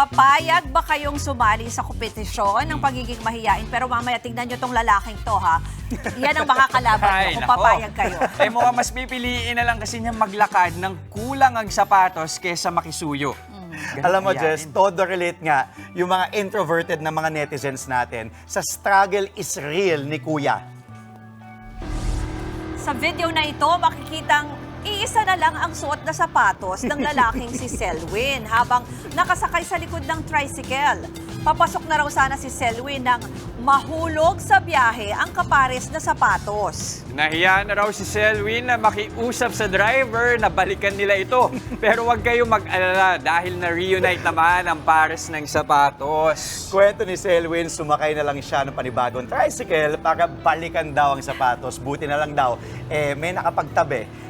Papayag ba kayong sumali sa kompetisyon ng pagiging mahiyain? Pero mamaya tingnan nyo tong lalaking to ha. Yan ang makakalaban nyo kung nako. papayag kayo. Eh mukhang mas pipiliin na lang kasi niya maglakad ng kulang ang sapatos kesa makisuyo. Ganun Alam mo. Jess, todo relate nga yung mga introverted na mga netizens natin sa struggle is real ni Kuya. Sa video na ito, makikitang iisa na lang ang suot na sapatos ng lalaking si Selwyn habang nakasakay sa likod ng tricycle. Papasok na raw sana si Selwyn nang mahulog sa biyahe ang kapares na sapatos. Nahiya na raw si Selwyn na makiusap sa driver na balikan nila ito. Pero huwag kayong mag-alala dahil na-reunite naman ang pares ng sapatos. Kwento ni Selwyn, sumakay na lang siya ng panibagong tricycle para balikan daw ang sapatos. Buti na lang daw, eh, may nakapagtabi